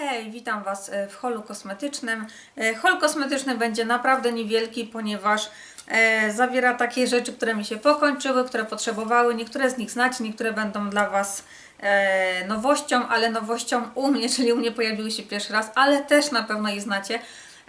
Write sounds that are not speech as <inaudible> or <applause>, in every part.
Hej, witam Was e, w holu kosmetycznym. E, Hol kosmetyczny będzie naprawdę niewielki, ponieważ e, zawiera takie rzeczy, które mi się pokończyły, które potrzebowały. Niektóre z nich znacie, niektóre będą dla Was nowością, ale nowością u mnie, <laughs> czyli u mnie pojawiły się pierwszy raz, ale też na pewno je znacie.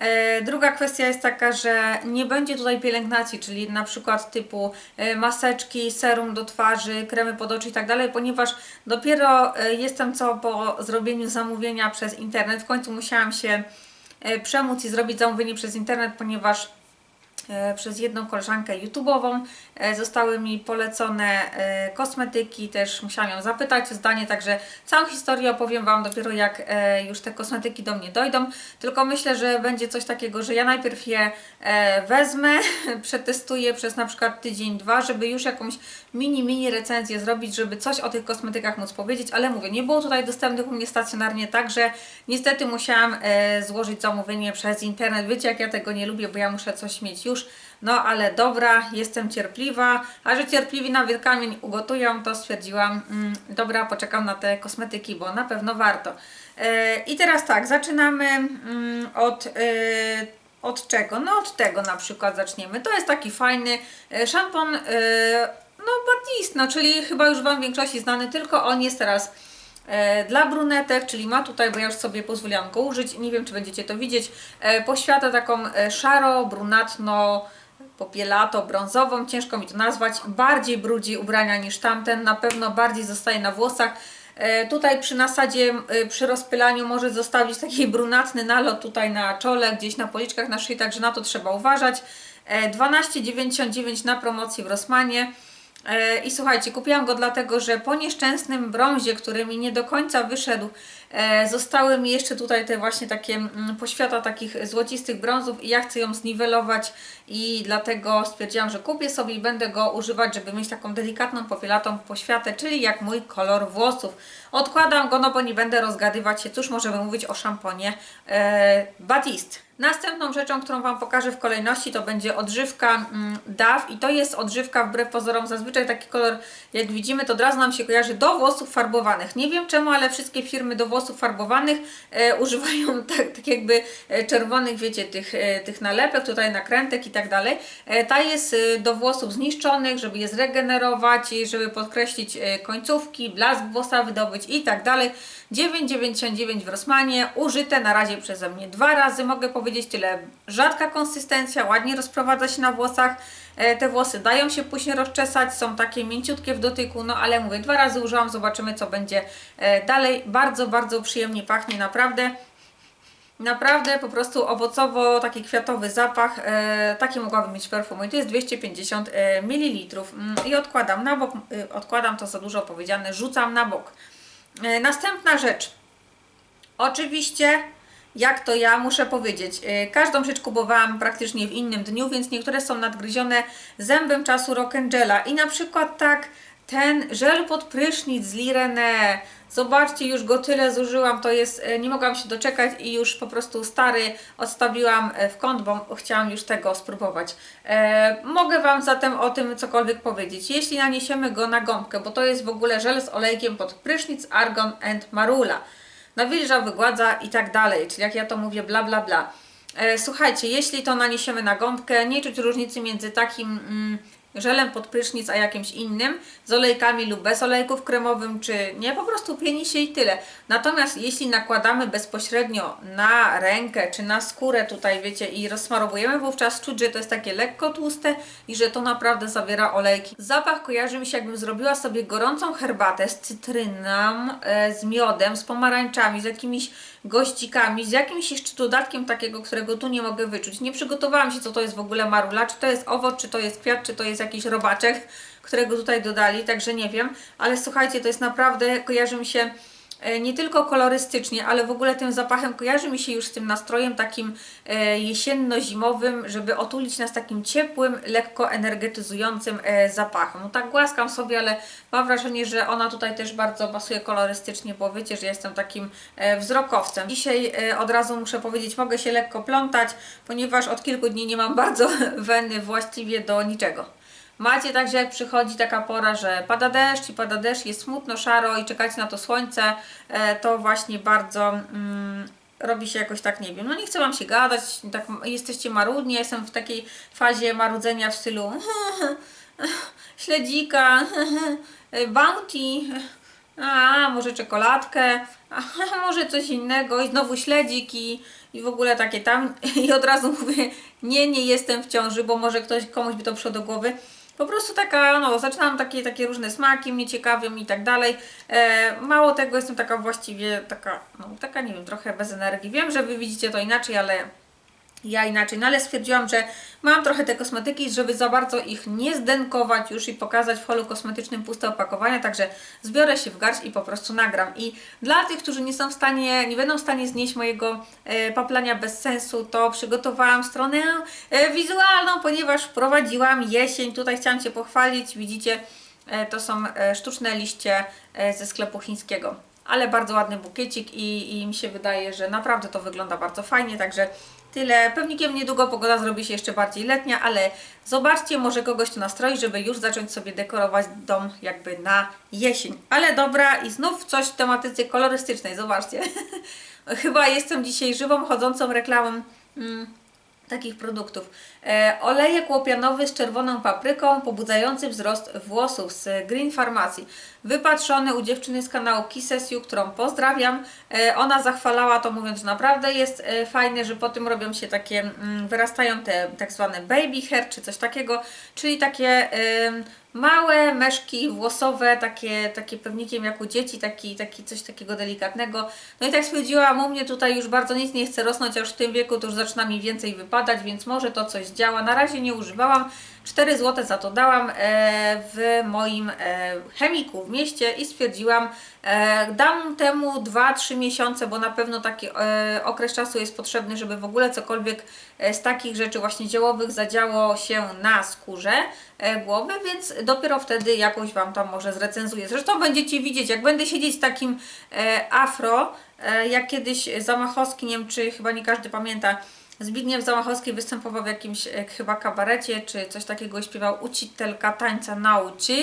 E, Druga kwestia jest taka, że nie będzie tutaj pielęgnacji, czyli na przykład typu e, maseczki, serum do twarzy, kremy pod oczy i tak dalej, ponieważ dopiero e, jestem co po zrobieniu zamówienia przez internet. W końcu musiałam się przemóc i zrobić zamówienie przez internet, ponieważ przez jedną koleżankę YouTube'ową e, zostały mi polecone e, kosmetyki, też musiałam ją zapytać o zdanie, także całą historię opowiem Wam dopiero jak e, już te kosmetyki do mnie dojdą, tylko myślę, że będzie coś takiego, że ja najpierw je e, wezmę, <laughs> przetestuję przez na przykład tydzień, dwa, żeby już jakąś mini, mini recenzję zrobić, żeby coś o tych kosmetykach móc powiedzieć, ale mówię, nie było tutaj dostępnych u mnie stacjonarnie, także niestety musiałam e, złożyć zamówienie przez internet. Wiecie, jak ja tego nie lubię, bo ja muszę coś mieć już. No ale dobra, jestem cierpliwa, a że cierpliwi na Wielkanoc ugotują, to stwierdziłam, mm, dobra, poczekam na te kosmetyki, bo na pewno warto. E, I teraz tak, zaczynamy mm, od, e, od czego? No od tego na przykład zaczniemy. To jest taki fajny e, szampon, e, no Batiste, no czyli chyba już Wam w większości znany, tylko on jest teraz dla brunetek, czyli ma tutaj, bo ja już sobie pozwoliłam go użyć, nie wiem czy będziecie to widzieć, e, poświata taką e, szaro, brunatno, popielato, brązową, ciężko mi to nazwać, bardziej brudzi ubrania niż tamten, na pewno bardziej zostaje na włosach. E, Tutaj przy nasadzie, e, przy rozpylaniu może zostawić taki brunatny nalot tutaj na czole, gdzieś na policzkach, na szyi, także na to trzeba uważać. E, 12,99 na promocji w Rossmanie. E, I słuchajcie, kupiłam go dlatego, że po nieszczęsnym brązie, który mi nie do końca wyszedł, e, zostały mi jeszcze tutaj te właśnie takie mm, poświata takich złocistych brązów i ja chcę ją zniwelować i dlatego stwierdziłam, że kupię sobie i będę go używać, żeby mieć taką delikatną popielatą poświatę, czyli jak mój kolor włosów. Odkładam go, no bo nie będę rozgadywać się, cóż możemy mówić o szamponie e, Batiste. Następną rzeczą, którą Wam pokażę w kolejności, to będzie odżywka mm, DAW i to jest odżywka wbrew pozorom. Zazwyczaj taki kolor, jak widzimy, to od razu nam się kojarzy do włosów farbowanych. Nie wiem czemu, ale wszystkie firmy do włosów farbowanych e, <laughs> używają tak, tak jakby e, czerwonych, wiecie, tych, e, tych nalepek, tutaj nakrętek i tak dalej. E, ta jest e, do włosów zniszczonych, żeby je zregenerować żeby podkreślić e, końcówki, blask włosa wydobyć i tak dalej. 9,99 w Rossmanie, użyte na razie przeze mnie dwa razy, mogę powiedzieć tyle. Rzadka konsystencja, ładnie rozprowadza się na włosach. E, Te włosy dają się później rozczesać, są takie mięciutkie w dotyku, no ale mówię, dwa razy użyłam, zobaczymy co będzie e, dalej. Bardzo, bardzo przyjemnie pachnie, naprawdę. Naprawdę po prostu owocowo, taki kwiatowy zapach, e, taki mogłabym mieć perfumy. I to jest 250 e, ml. Mm, I odkładam na bok, odkładam to za dużo powiedziane, rzucam na bok. E, następna rzecz. Oczywiście, jak to ja muszę powiedzieć, e, każdą rzecz kupowałam praktycznie w innym dniu, więc niektóre są nadgryzione zębem czasu Rock'n'Gela. I na przykład tak ten żel pod prysznic z Lirene. Zobaczcie, już go tyle zużyłam, to jest, e, nie mogłam się doczekać i już po prostu stary odstawiłam e, w kąt, bo chciałam już tego spróbować. E, mogę Wam zatem o tym cokolwiek powiedzieć. Jeśli naniesiemy go na gąbkę, bo to jest w ogóle żel z olejkiem pod prysznic, argon and marula. Nawilża, wygładza i tak dalej, czyli jak ja to mówię, bla bla bla. E, słuchajcie, jeśli to naniesiemy na gąbkę, nie czuć różnicy między takim mm, żelem pod prysznic, a jakimś innym, z olejkami lub bez olejków kremowym, czy nie, po prostu pieni się i tyle. Natomiast jeśli nakładamy bezpośrednio na rękę, czy na skórę tutaj, wiecie, i rozsmarowujemy, wówczas czuć, że to jest takie lekko tłuste i że to naprawdę zawiera olejki. Zapach kojarzy mi się, jakbym zrobiła sobie gorącą herbatę z cytryną, e, z miodem, z pomarańczami, z jakimiś gościkami, z jakimś jeszcze dodatkiem takiego, którego tu nie mogę wyczuć. Nie przygotowałam się, co to jest w ogóle marula, czy to jest owoc, czy to jest kwiat, czy to jest jakiś robaczek, którego tutaj dodali, także nie wiem, ale słuchajcie, to jest naprawdę, kojarzy mi się e, nie tylko kolorystycznie, ale w ogóle tym zapachem kojarzy mi się już z tym nastrojem takim e, jesienno-zimowym, żeby otulić nas takim ciepłym, lekko energetyzującym e, zapachem. No tak głaskam sobie, ale mam wrażenie, że ona tutaj też bardzo pasuje kolorystycznie, bo wiecie, że jestem takim wzrokowcem. Dzisiaj od razu muszę powiedzieć, mogę się lekko plątać, ponieważ od kilku dni nie mam bardzo <laughs> weny właściwie do niczego. Macie także jak przychodzi taka pora, że pada deszcz i pada deszcz, jest smutno, szaro i czekacie na to słońce, e, to właśnie bardzo mm, robi się jakoś tak, nie wiem, no nie chcę Wam się gadać, tak jesteście marudni, ja jestem w takiej fazie marudzenia w stylu <laughs> śledzika, <laughs> bounty, a może czekoladkę, <laughs> a może coś innego i znowu śledzik i, i w ogóle takie tam i od razu mówię, nie, nie jestem w ciąży, bo może ktoś, komuś by to przyszło do głowy. Po prostu taka, no, zaczynam takie, takie różne smaki, mnie ciekawią i tak dalej. E, mało tego, jestem taka właściwie, taka, no, taka, nie wiem, trochę bez energii. Wiem, że Wy widzicie to inaczej, ale ja inaczej, no ale stwierdziłam, że mam trochę te kosmetyki, żeby za bardzo ich nie zdenkować już i pokazać w holu kosmetycznym puste opakowania, także zbiorę się w garść i po prostu nagram. I dla tych, którzy nie są w stanie, nie będą w stanie znieść mojego e, paplania bez sensu, to przygotowałam stronę e, wizualną, ponieważ wprowadziłam jesień, tutaj chciałam Cię pochwalić, widzicie, e, to są e, sztuczne liście e, ze sklepu chińskiego. Ale bardzo ładny bukiecik i, i mi się wydaje, że naprawdę to wygląda bardzo fajnie, także tyle. Pewnikiem niedługo pogoda zrobi się jeszcze bardziej letnia, ale zobaczcie, może kogoś to nastroi, żeby już zacząć sobie dekorować dom jakby na jesień. Ale dobra i znów coś w tematyce kolorystycznej, zobaczcie. <laughs> Chyba jestem dzisiaj żywą, chodzącą reklamą mm, takich produktów. E, olejek łopianowy z czerwoną papryką, pobudzający wzrost włosów z Green Pharmacy. Wypatrzony u dziewczyny z kanału Kisses You, którą pozdrawiam. E, ona zachwalała to mówiąc, że naprawdę jest e, fajne, że po tym robią się takie, mm, wyrastają te tak zwane baby hair, czy coś takiego, czyli takie małe meszki włosowe, takie, takie pewnikiem jak u dzieci, taki, taki coś takiego delikatnego. No i tak stwierdziłam, u mnie tutaj już bardzo nic nie chce rosnąć, a już w tym wieku to już zaczyna mi więcej wypadać, więc może to coś działa. Na razie nie używałam. 4 zł za to dałam e, w moim e, chemiku w mieście i stwierdziłam, e, dam temu 2-3 miesiące, bo na pewno taki okres czasu jest potrzebny, żeby w ogóle cokolwiek z takich rzeczy właśnie ziołowych zadziało się na skórze głowy, więc dopiero wtedy jakoś Wam tam może zrecenzuję. Zresztą będziecie widzieć, jak będę siedzieć z takim afro, jak kiedyś Zamachowski, nie wiem czy chyba nie każdy pamięta, Zbigniew Zamachowski występował w jakimś e, chyba kabarecie, czy coś takiego i śpiewał Ucitelka tańca nauczy.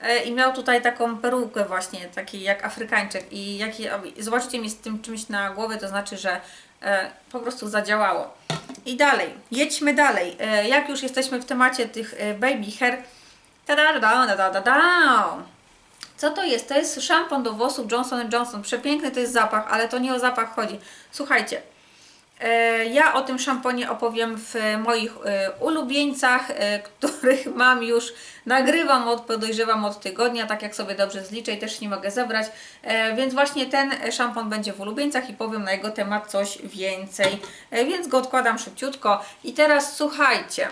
E, I miał tutaj taką perukę właśnie, taki jak Afrykańczyk. I jak zobaczycie mi z tym czymś na głowie, to znaczy, że e, po prostu zadziałało. I dalej, jedźmy dalej. Jak już jesteśmy w temacie tych baby hair, ta da da da da da da. Co to jest? To jest szampon do włosów Johnson Johnson. Przepiękny to jest zapach, ale to nie o zapach chodzi. Słuchajcie, ja o tym szamponie opowiem w moich e, ulubieńcach, e, których <laughs> mam już, nagrywam od, podejrzewam od tygodnia, tak jak sobie dobrze zliczę i też nie mogę zebrać, e, więc właśnie ten szampon będzie w ulubieńcach i powiem na jego temat coś więcej, e, więc go odkładam szybciutko. I teraz słuchajcie,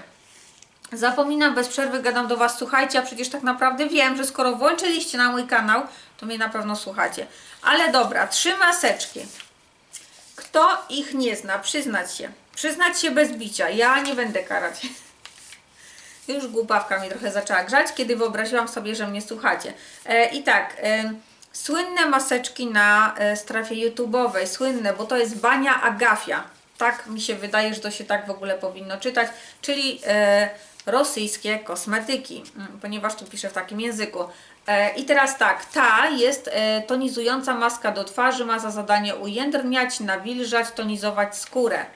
Zapominam, bez przerwy gadam do Was, słuchajcie, a przecież tak naprawdę wiem, że skoro włączyliście na mój kanał, to mnie na pewno słuchacie. Ale dobra, trzy maseczki. Kto ich nie zna, przyznać się. Przyznać się bez bicia, ja nie będę karać. <laughs> Już głupawka mi trochę zaczęła grzać, kiedy wyobraziłam sobie, że mnie słuchacie. E, I tak, e, słynne maseczki na e, strefie YouTube'owej, słynne, bo to jest Bania Agafia. Tak mi się wydaje, że to się tak w ogóle powinno czytać, czyli e, rosyjskie kosmetyki, mm, ponieważ tu piszę w takim języku. E, I teraz tak, ta jest e, tonizująca maska do twarzy, ma za zadanie ujędrniać, nawilżać, tonizować skórę.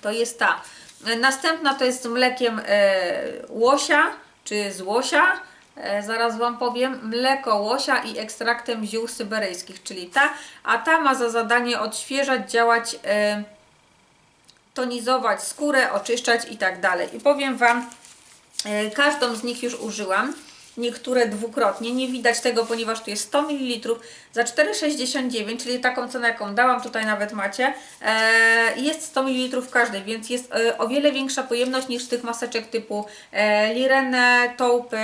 To jest ta. E, Następna to jest z mlekiem łosia, czy z łosia. Zaraz Wam powiem. Mleko łosia i ekstraktem ziół syberyjskich, czyli ta. A ta ma za zadanie odświeżać, działać, tonizować skórę, oczyszczać i tak dalej. I powiem Wam, każdą z nich już użyłam. Niektóre dwukrotnie. Nie widać tego, ponieważ tu jest 100 ml za 4,69, czyli taką cenę, jaką dałam, tutaj nawet macie. E, jest 100 ml w każdej, więc jest e, o wiele większa pojemność niż tych maseczek typu e, Lirene, Taupy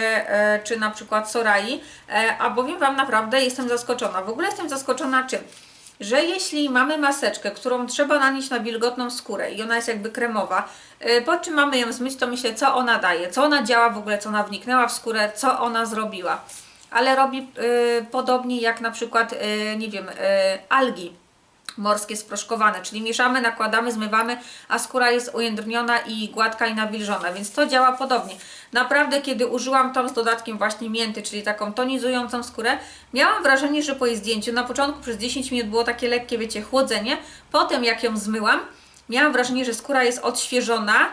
czy na przykład Sorai. A powiem Wam naprawdę, jestem zaskoczona. W ogóle jestem zaskoczona czym? Że jeśli mamy maseczkę, którą trzeba nanieść na wilgotną skórę i ona jest jakby kremowa, y, po czym mamy ją zmyć, to myślę, co ona daje, co ona działa w ogóle, co ona wniknęła w skórę, co ona zrobiła. Ale robi y, podobnie jak na przykład, y, nie wiem, y, algi. Morskie sproszkowane, czyli mieszamy, nakładamy, zmywamy, a skóra jest ujędrniona i gładka i nawilżona, więc to działa podobnie. Naprawdę, kiedy użyłam to z dodatkiem właśnie mięty, czyli taką tonizującą skórę, miałam wrażenie, że po jej zdjęciu na początku przez 10 minut było takie lekkie, wiecie, chłodzenie, potem jak ją zmyłam, miałam wrażenie, że skóra jest odświeżona,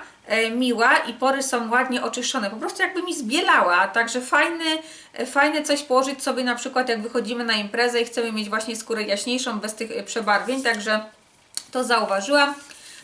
miła i pory są ładnie oczyszczone. Po prostu jakby mi zbielała, także fajny, e, fajne coś położyć sobie na przykład jak wychodzimy na imprezę i chcemy mieć właśnie skórę jaśniejszą, bez tych e, przebarwień, także to zauważyłam.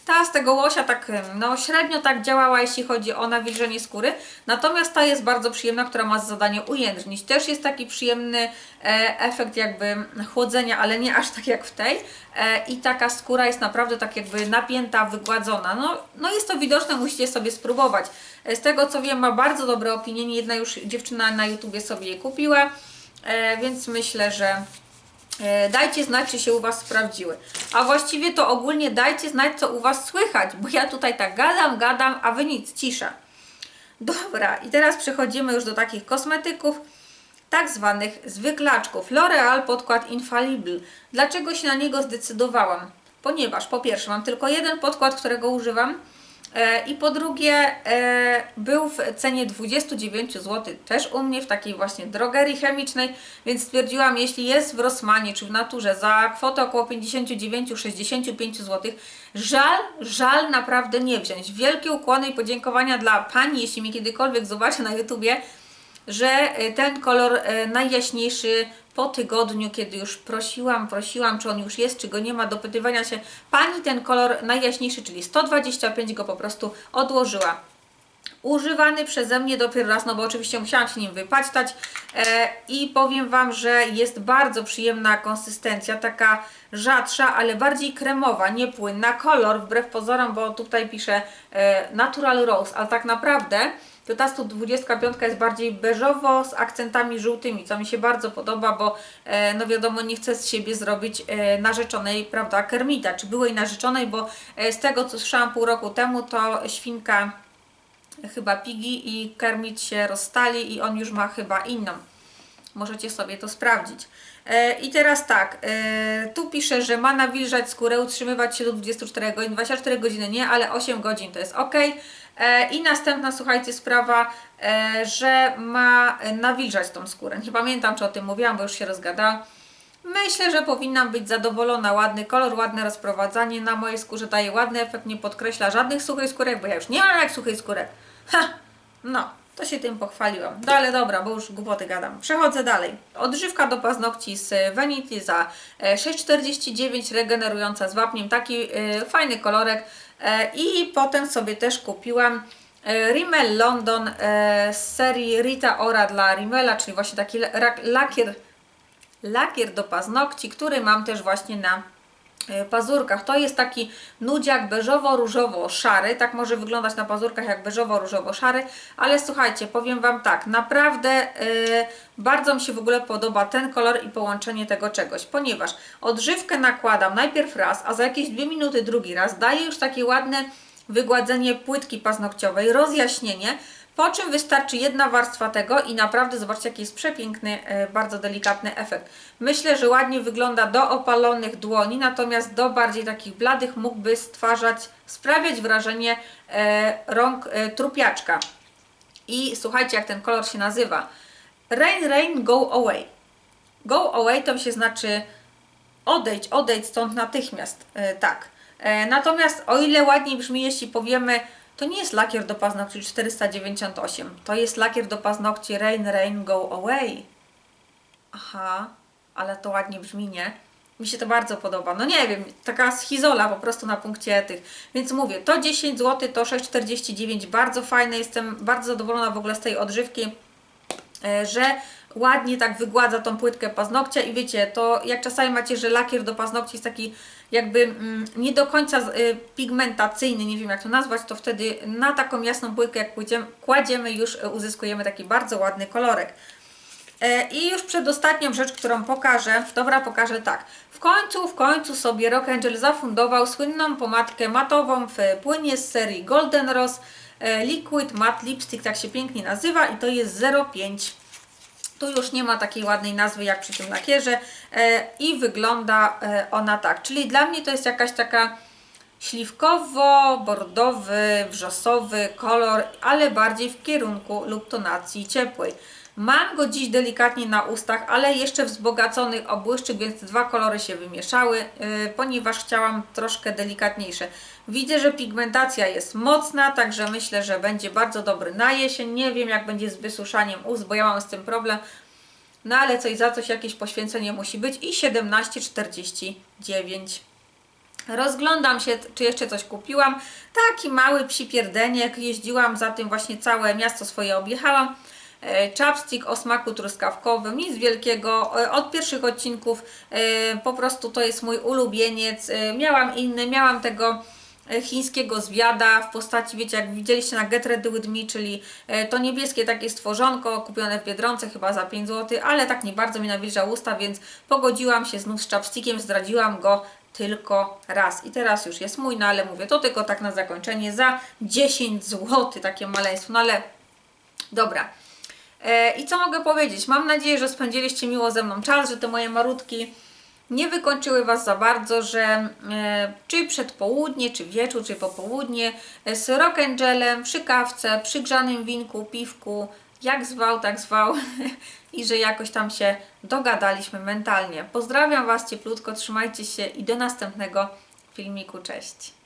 Ta z tego łosia tak no, średnio tak działała, jeśli chodzi o nawilżenie skóry. Natomiast ta jest bardzo przyjemna, która ma za zadanie ujędrnić. Też jest taki przyjemny e, efekt jakby chłodzenia, ale nie aż tak jak w tej. E, I taka skóra jest naprawdę tak jakby napięta, wygładzona. No, no jest to widoczne, musicie sobie spróbować. E, z tego co wiem ma bardzo dobre opinie. Nie Jedna już dziewczyna na YouTubie sobie je kupiła. Więc myślę, że Dajcie znać, czy się u Was sprawdziły. A właściwie to ogólnie dajcie znać, co u Was słychać, bo ja tutaj tak gadam, gadam, a Wy nic, cisza. Dobra, i teraz przechodzimy już do takich kosmetyków, tak zwanych zwyklaczków. L'Oreal podkład Infallible. Dlaczego się na niego zdecydowałam? Ponieważ po pierwsze mam tylko jeden podkład, którego używam, E, I po drugie, e, był w cenie 29 zł, też u mnie w takiej właśnie drogerii chemicznej, więc stwierdziłam, jeśli jest w Rossmanie czy w Naturze za kwotę około 59-65 zł, żal, żal naprawdę nie wziąć. Wielkie ukłony i podziękowania dla Pani, jeśli mnie kiedykolwiek zobaczy na YouTubie, że e, ten kolor e, najjaśniejszy po tygodniu, kiedy już prosiłam, prosiłam, czy on już jest, czy go nie ma, dopytywania się, pani ten kolor najjaśniejszy, czyli 125 go po prostu odłożyła. Używany przeze mnie dopiero raz, no bo oczywiście musiałam się nim wypaćtać e, i powiem Wam, że jest bardzo przyjemna konsystencja, taka rzadsza, ale bardziej kremowa, nie płynna. Kolor, wbrew pozorom, bo tutaj pisze e, Natural Rose, ale tak naprawdę to ta 125 jest bardziej beżowo z akcentami żółtymi, co mi się bardzo podoba, bo e, no wiadomo, nie chcę z siebie zrobić e, narzeczonej, prawda, Kermita, czy byłej narzeczonej, bo e, z tego co słyszałam pół roku temu, to świnka chyba Pigi i Kermit się rozstali i on już ma chyba inną. Możecie sobie to sprawdzić. I teraz tak, tu pisze, że ma nawilżać skórę, utrzymywać się do 24 godzin, 24 godziny nie, ale 8 godzin to jest ok. E, I następna, słuchajcie, sprawa, e, że ma nawilżać tą skórę. Nie pamiętam, czy o tym mówiłam, bo już się rozgadałam. Myślę, że powinnam być zadowolona. Ładny kolor, ładne rozprowadzanie na mojej skórze daje ładny efekt, nie podkreśla żadnych suchych skórek, bo ja już nie mam jak suchych skórek. Ha! No, to się tym pochwaliłam. No ale dobra, bo już głupoty gadam. Przechodzę dalej. Odżywka do paznokci z Vanity za e, 6,49 regenerująca z wapniem. Taki e, fajny kolorek. E, I potem sobie też kupiłam e, Rimmel London e, z serii Rita Ora dla Rimmela, czyli właśnie taki la- lakier lakier do paznokci, który mam też właśnie na e, pazurkach. To jest taki nudziak beżowo-różowo-szary, tak może wyglądać na pazurkach jak beżowo-różowo-szary, ale słuchajcie, powiem Wam tak, naprawdę e, bardzo mi się w ogóle podoba ten kolor i połączenie tego czegoś, ponieważ odżywkę nakładam najpierw raz, a za jakieś dwie minuty drugi raz, daje już takie ładne wygładzenie płytki paznokciowej, rozjaśnienie, po czym wystarczy jedna warstwa tego i naprawdę zobaczcie jaki jest przepiękny, e, bardzo delikatny efekt. Myślę, że ładnie wygląda do opalonych dłoni, natomiast do bardziej takich bladych mógłby stwarzać, sprawiać wrażenie e, rąk e, trupiaczka. I słuchajcie jak ten kolor się nazywa. Rain, rain, go away. Go away to się znaczy odejdź, odejdź stąd natychmiast. Tak. Natomiast o ile ładniej brzmi, jeśli powiemy, to nie jest lakier do paznokci 498, to jest lakier do paznokci Rain, Rain, Go Away. Aha, ale to ładnie brzmi, nie? Mi się to bardzo podoba. No nie wiem, taka schizola po prostu na punkcie tych. Więc mówię, to 10 zł, to 6,49, bardzo fajne, jestem bardzo zadowolona w ogóle z tej odżywki e, że ładnie tak wygładza tą płytkę paznokcia i wiecie, to jak czasami macie, że lakier do paznokci jest taki jakby mm, nie do końca y, pigmentacyjny, nie wiem jak to nazwać, to wtedy na taką jasną płytkę jak kładziemy, kładziemy już y, uzyskujemy taki bardzo ładny kolorek. E, I już przedostatnią rzecz, którą pokażę, dobra, pokażę tak. W końcu, w końcu sobie Rock Angel zafundował słynną pomadkę matową w płynie z serii Golden Rose e, Liquid Matte Lipstick, tak się pięknie nazywa i to jest 05 Tu już nie ma takiej ładnej nazwy jak przy tym lakierze e, i wygląda e, ona tak. Czyli dla mnie to jest jakaś taka śliwkowo-bordowy, wrzosowy kolor, ale bardziej w kierunku lub tonacji ciepłej. Mam go dziś delikatnie na ustach, ale jeszcze wzbogacony o błyszczyk, więc dwa kolory się wymieszały, yy, ponieważ chciałam troszkę delikatniejsze. Widzę, że pigmentacja jest mocna, także myślę, że będzie bardzo dobry na jesień. Nie wiem jak będzie z wysuszaniem ust, bo ja mam z tym problem. No ale coś za coś, jakieś poświęcenie musi być i 17,49. Rozglądam się, czy jeszcze coś kupiłam. Taki mały psipierdeniek. Jeździłam za tym właśnie całe miasto swoje objechałam. E, Chapstick o smaku truskawkowym, nic wielkiego. E, Od pierwszych odcinków e, po prostu to jest mój ulubieniec. Miałam inny, miałam tego chińskiego zwiada w postaci, wiecie, jak widzieliście na Get Ready With Me, czyli e, to niebieskie takie stworzonko kupione w Biedronce chyba za 5 zł, ale tak nie bardzo mi nawilża usta, więc pogodziłam się znów z chapstickiem, zdradziłam go tylko raz. I teraz już jest mój, no ale mówię, to tylko tak na zakończenie za 10 zł, takie maleństwo, no ale dobra. E, I co mogę powiedzieć? Mam nadzieję, że spędziliście miło ze mną czas, że te moje marutki nie wykończyły Was za bardzo, że e, czy przedpołudnie, czy wieczór, czy popołudnie e, z rock angelem, przy kawce, przy grzanym winku, piwku, jak zwał, tak zwał <laughs> i że jakoś tam się dogadaliśmy mentalnie. Pozdrawiam Was cieplutko, trzymajcie się i do następnego filmiku. Cześć!